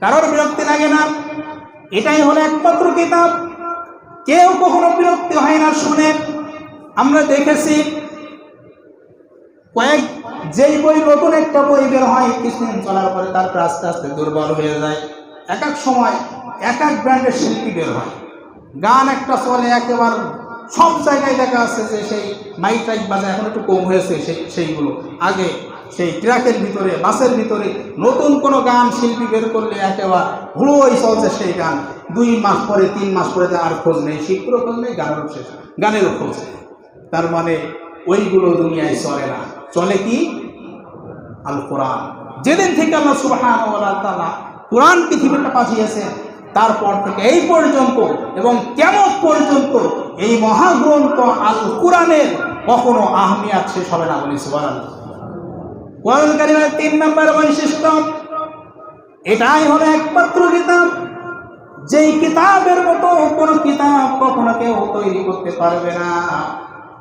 কারোর বিরক্তি লাগে না। এটাই হলো একমাত্র কিতাব। কেউ কখনো বিরক্তি হয় না শুনে। আমরা দেখেছি, কয়েক যেই বই নতুন একটা বই বের হয়, কিছুদিন চলার পরে তারপর আস্তে আস্তে দুর্বল হয়ে যায়। এক এক সময় এক এক ব্র্যান্ডের শিল্পী বের হয়। গান একটা চলে, একেবারে সব জায়গায় দেখা যাচ্ছে যে সেই মাইক টাইক বাজে এখন একটু কম হয়েছে সেই সেইগুলো। আগে সেই ট্রাকের ভিতরে, বাসের ভিতরে নতুন কোনো গান শিল্পী বের করলে একেবারে হুড়োই চলছে সেই গান। দুই মাস পরে, তিন মাস পরে আর খোঁজ নেই শিল্পেরও খোঁজ নেই, গানেরও শেষ গানেরও খোঁজ নেই। তার মানে ওইগুলো দুনিয়ায় চলে না। চলে কি? আল কোরআন। যেদিন থেকে আল্লাহ সুবহান তাআলা কোরআন পৃথিবীটা পাঠিয়েছেন, তারপর থেকে এই পর্যন্ত এবং কেমন পর্যন্ত এই মহাগ্রন্থ আল কোরআনের কখনো আহমিয়াত শেষ হবে না বলি সুবহান কোরআন কারিমের তিন নম্বর বৈশিষ্ট্য, এটাই হলো একমাত্র কিতাব। যেই কিতাবের মতো কোনো কিতাব কখনো কেউ তৈরি করতে পারবে না।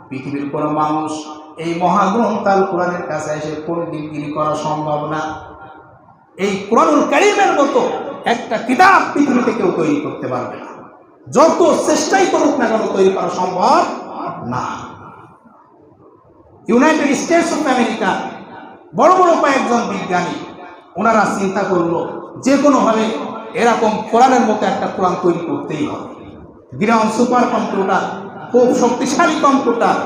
পৃথিবীর কোনো মানুষ এই মহাগ্রন্থ আল কোরআনের কাছে এসে কোন ডিগ্রি করা সম্ভব না। এই কোরআনুল কারিমের মতো একটা কিতাব পৃথিবীতে কেউ তৈরি করতে পারবে না। যত চেষ্টাই করুক না কেন তৈরি করা সম্ভব না। ইউনাইটেড স্টেটস অফ আমেরিকা বড় বড় কয়েকজন বিজ্ঞানী, ওনারা চিন্তা করল, যে কোনোভাবে এরকম কোরআনের মতো একটা কোরআন তৈরি করতেই হবে। গ্রাউন্ড সুপার কম্পিউটার, খুব শক্তিশালী কম্পিউটার।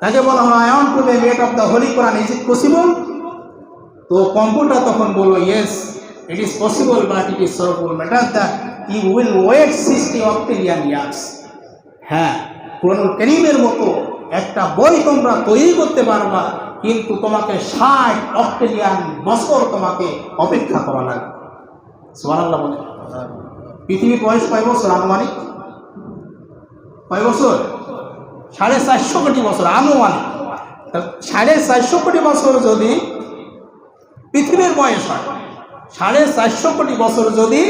তাকে বলা হয় I want to be mate of the holy Quran is it possible তো কম্পিউটার তখন বলল yes it is possible but it is সরবুল matter the you will wait sixty octillion years হ্যাঁ কোরআনুল করিমের মতো একটা বই তোমরা তৈরি করতে পারবা। কিন্তু তোমাকে ষাট অস্ট্রেলিয়ান বছর তোমাকে অপেক্ষা করা লাগবে। সুবহানাল্লাহ বলে পৃথিবীর বয়স কয় বছর আনুমানিক? কয় বছর? সাড়ে চারশো কোটি বছর আনুমানিক। সাড়ে চারশো কোটি বছর যদি পৃথিবীর বয়স হয়, সাড়ে চারশো কোটি বছর যদি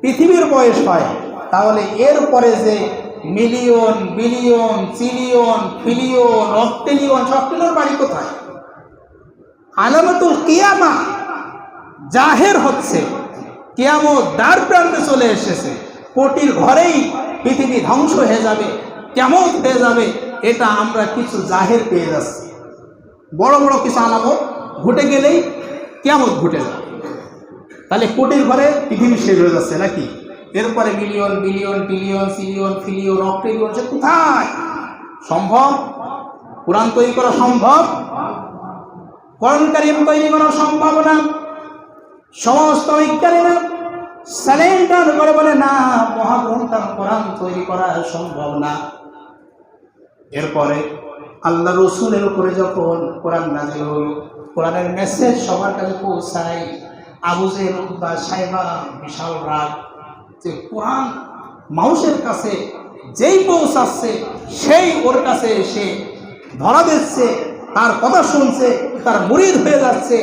পৃথিবীর বয়স হয়, তাহলে এরপরে যে মিলিয়ন, বিলিয়ন চিলিয়ন ফিলিয়ন, অক্টেলিয়ন, সবগুলোর বাড়ি কোথায়? আলামতুল কিয়ামা জাহের হচ্ছে। কিয়ামত দ্বার প্রান্তে চলে এসেছে। কোটির ঘরেই পৃথিবী ধ্বংস হয়ে যাবে কেমন হয়ে যাবে, এটা আমরা কিছু জাহের পেয়ে যাচ্ছি। বড় বড় কিছু আলামত ঘটে গেলেই কেমন ঘটে যাবে। তাহলে কোটির ঘরে পৃথিবী শেষ হয়ে যাচ্ছে নাকি? এরপরে মিলিয়ন বিলিয়ন বিলিয়ন সিলিয়ন ফিলিয়ন অক্টেলিয়ন সে কোথায়? সম্ভব? কোরআন তৈরি করা সম্ভব? করণকারী তৈরি করা সম্ভব না। সমস্ত বিজ্ঞানীরা স্যালেন্ডার করে বলে, না মহাগ্রন্থ কোরআন তৈরি করা সম্ভব না। এরপরে আল্লাহ রসুলের উপরে যখন কোরআন নাজিল হল, কোরআনের মেসেজ সবার কাছে পৌঁছায়। আবু জেল বা সাইবা বিশাল রাগ। যে কোরআন মানুষের কাছে যেই পৌঁছাচ্ছে, সেই ওর কাছে এসে ধরা দিচ্ছে, তার কথা শুনছে, তার মুরিদ হয়ে যাচ্ছে,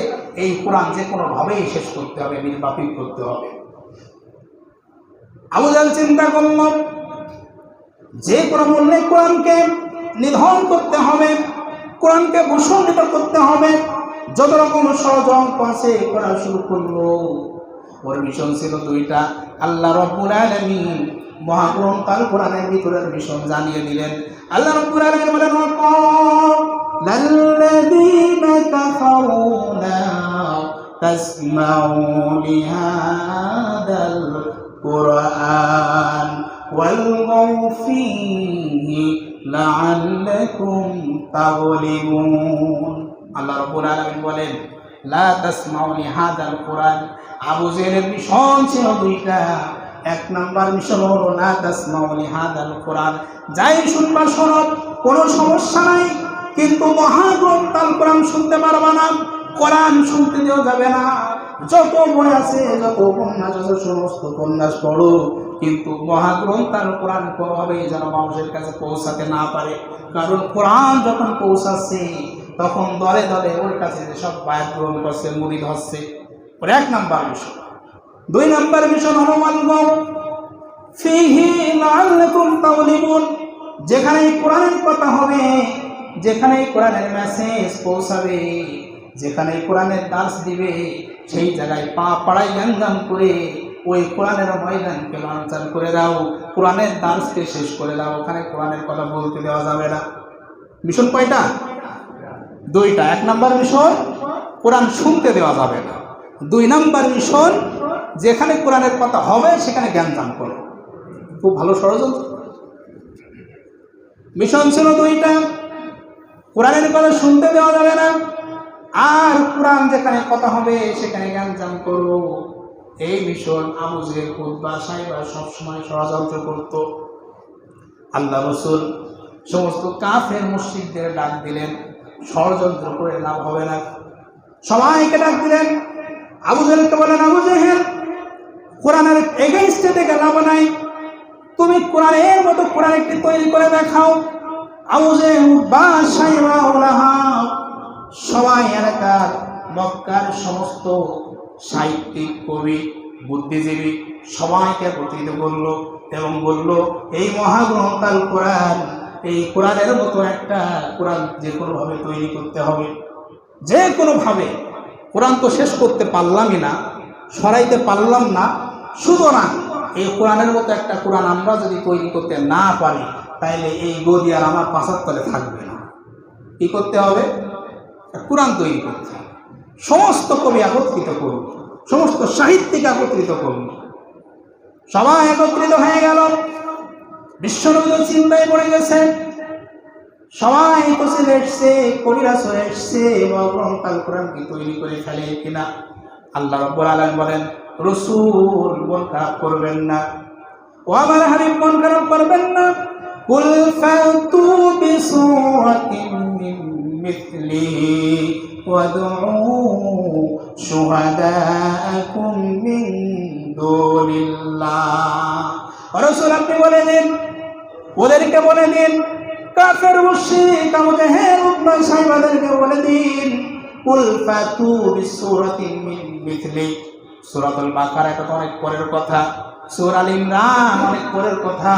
এই কোরআন যে কোনোভাবেই শেষ করতে হবে, নির্বাপিত করতে হবে। আবু জাল চিন্তা করল, যে কোনো মূল্যে কোরআনকে নিধন করতে হবে, কোরআনকে ভূষণিত করতে হবে, যত রকম ষড়যন্ত্র আছে করা শুরু করল। ওর মিশন ছিল দুইটা আল্লাহ রব্বুল আলামিন মহাগ্রন্থ আল কোরআনের ভিতরের মিশন জানিয়ে দিলেন আল্লাহ রব্বুল আলামিন বলেন للذين كفروا لا تسمعوا لهذا القرآن والغوا فيه لعلكم تغلبون আল্লাহ রব্বুল আলামিন বলেন লা তাসমাউনি হাদাল কোরআন। ছিল দুইটা। এক মিশন হলো তাসমাউনি হাদাল যাই কোনো সমস্যা নাই, কিন্তু মহাগ্রন্থ কোরআন শুনতে পারবা না, কোরআন শুনতে দেওয়া যাবে না। যত বই আছে, যত উপন্যাস আছে, সমস্ত উপন্যাস পড়ো, কিন্তু মহাগ্রন্থ কোরআন কোনোভাবেই যেন মানুষের কাছে পৌঁছাতে না পারে। কারণ কোরআন যখন পৌঁছাচ্ছে তখন দলে দলে ওর কাছে যেসব বায়াত গ্রহণ করছে, মুড়ি ধরছে। ওর এক নাম্বার মিশন। দুই নাম্বার মিশন তাগলিবুন যেখানে কোরআনের কথা হবে যেখানে কোরআনের মেসেজ পৌঁছাবে যেখানে কোরআনের দাস দিবে, সেই জায়গায় পা পাড়াই গ্যাঞ্জাম করে ওই কোরআনের ময়দানকে বাঞ্চান করে দাও। কোরআনের দার্সকে শেষ করে দাও। ওখানে কোরআনের কথা বলতে দেওয়া যাবে না। মিশন কয়টা? দুইটা, এক নাম্বার মিশন কোরআন শুনতে দেওয়া যাবে না। দুই নাম্বার মিশন, যেখানে কোরআনের কথা হবে, সেখানে জ্ঞান দান করো। খুব ভালো ষড়যন্ত্র। মিশন ছিল দুইটা, কোরআনের কথা শুনতে দেওয়া যাবে না, আর কোরআন যেখানে কথা হবে, সেখানে জ্ঞান দান করো। এই মিশন আমুজের খুদ্া সাহেবা সবসময় ষড়যন্ত্র করত। আল্লাহ রসুল সমস্ত কাফের মসজিদদের ডাক দিলেন ষড়যন্ত্র করে লাভ হবে না। সবাইকে ডাক দিলেন, আবু জেলকে বলেন আবু জেহেল, কোরআনের এগেইনস্টে থেকে লাভ নাই। তুমি কোরআনের মতো কোরআন একটি তৈরি করে দেখাও। আবু বা সবাই এলাকার, মক্কার সমস্ত সাহিত্যিক, কবি, বুদ্ধিজীবী সবাইকে একত্রিত করল এবং বলল, এই মহাগ্রন্থ আল কোরআন এই কোরআনের মতো একটা কোরআন যে কোনোভাবে তৈরি করতে হবে। যে কোনোভাবে কোরআন তো শেষ করতে পারলামই না, সরাইতে পারলাম না না এই কোরআনের মতো একটা কোরআন আমরা যদি তৈরি করতে না পারি তাহলে এই গদি আর আমার পাশার তলে থাকবে না। কি করতে হবে? কোরআন তৈরি করতে হবে। সমস্ত কবি একত্রিত করুন, সমস্ত সাহিত্যিক একত্রিত করুন। সবাই একত্রিত হয়ে গেল। বিশ্বনবী চিন্তায় পড়ে গেছেন সবাই কোসে এসছে কবিরাস এসছে এবং কাল কোরআন কি তৈরি করে ফেলে কিনা? আল্লাহ রব্বুল আলম বলেন, রসুল মন খারাপ করবেন না। ও আমার হাবিব মন খারাপ করবেন না। কুল ফাতু বিসুরাতিন মিন মিথলিহি ওয়াদউ শুহাদাকুম মিন দুনিল্লাহ। রাসূল, আপনি বলে দিন ওদেরকে বলে দিন, কাফের মুশরিক আমাকে হে উদ্মান সাহেবাদেরকে বলে দিন। কুল ফাতু বিসূরাতিন মিন মিথলি। সূরাতুল বাকারা এটা তো অনেক পরের কথা। সূরা আল ইমরান অনেক পরের কথা।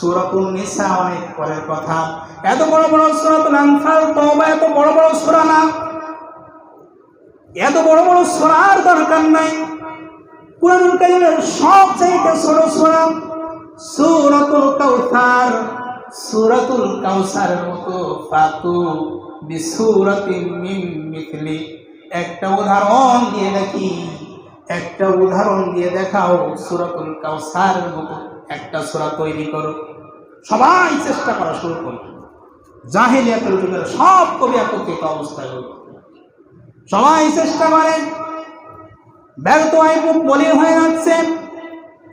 সূরাতুন নিসা অনেক পরের কথা। এত বড় বড় সূরাতুল আনফাল, তওবা এত বড় বড় সূরা না। এত বড় বড় সূরার দরকার নাই। কুরআনুল কারীমের সব চাইতে ছোট সূরা। সূরাতুল কাউসার সূরাতুল কাউসারের মতো ফাতু বিসূরাতিন একটা উদাহরণ দিয়ে দেখি, একটা উদাহরণ দিয়ে দেখাও সূরাতুল কাউসারের মতো একটা সূরা তৈরি করো। সবাই চেষ্টা করা শুরু করো। জাহিলিয়াতের যুগের সব কবি একত্রিত অবস্থায় হল। সবাই চেষ্টা করেন। ব্যর্থ আইবুক মলিন হয়ে যাচ্ছে।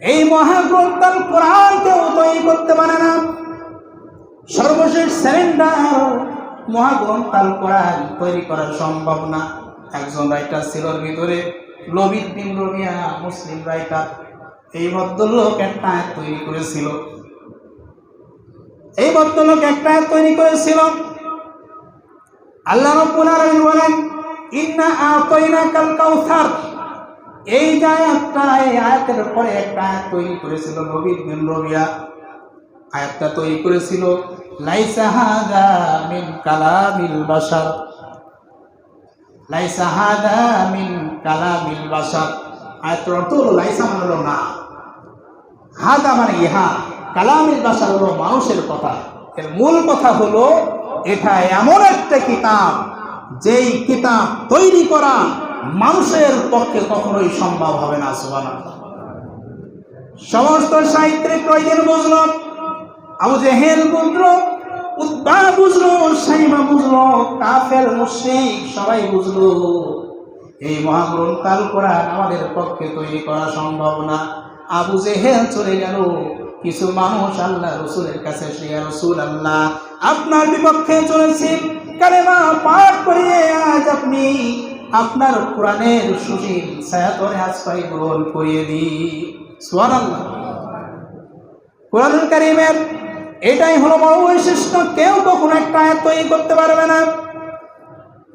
এই মহাগ্রন্থ কোরআন কেউ তৈরি করতে পারে না। সর্বশেষ স্যারেন্ডার মহাগ্রন্থ কোরআন তৈরি করা সম্ভব না। একজন রাইটার ছিল ভিতরে লবিদ বিন রবিয়া মুসলিম রাইটার এই ভদ্রলোক একটা আয়াত তৈরি করেছিল। এই ভদ্রলোক একটা আয়াত তৈরি করেছিল। আল্লাহ রব্বুল আলামিন বলেন, ইন্না আতাইনা কাল কাউসার। এই আয়াতটা এই আয়াতের পরে একটা আয়াত তৈরি করেছিল নবীদ বিন রবিয়া। আয়াতটা তৈরি করেছিল, লাইসা হাদা মিন কালামিল বাশার। লাইসা হাদা মিন কালামিল বাশার। আয়াতের অর্থ হলো লাইসা মানে হলো না। হাদা মানে ইহা, কালামিল বাশার হলো মানুষের কথা। এর মূল কথা হলো, এটা এমন একটা কিতাব, যেই কিতাব তৈরি করা মানুষের পক্ষে কখনোই সম্ভব হবে না, সুবহানাল্লাহ। সমস্ত সাহিত্যিক কয়দিন বুঝল আবু জেহেল বুঝলো উদ্বা বুঝলো সাইমা বুঝলো কাফের মুশরিক, সবাই বুঝলো এই মহাগ্রন্থ আল কোরআন আমাদের পক্ষে তৈরি করা সম্ভব না। আবু জেহেল চলে গেল, কিছু মানুষ আল্লাহ রসুলের কাছে "ইয়া রসুল আল্লাহ। আপনার বিপক্ষে চলেছি, কালেমা পাঠ করিয়ে আজ আপনি আপনার কোরআনের সুশীল ছায়াতরে আশ্রয় গ্রহণ করিয়ে দিই। সোয়ান আল্লাহ কোরআনুল কারিমের এটাই হলো বড় বৈশিষ্ট্য, কেউ কখনো একটা আয়াত তৈরি করতে পারবে না।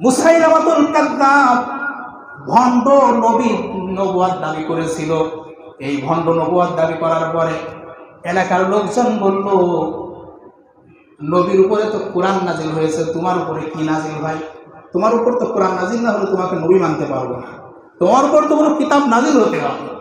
মুসাইলামাতুল কাদ্দাব ভণ্ড নবী নবুয়ার দাবি করেছিল। এই ভণ্ড নবুয়ার দাবি করার পরে এলাকার লোকজন বলল, নবীর উপরে তো কোরআন নাজিল হয়েছে, তোমার উপরে কি নাজিল ভাই? তোমার উপর তো কোরআন নাজিল না হলে তোমাকে নবী মানতে পারব না। তোমার উপর তো কোনো কিতাব নাজিল হতে হবে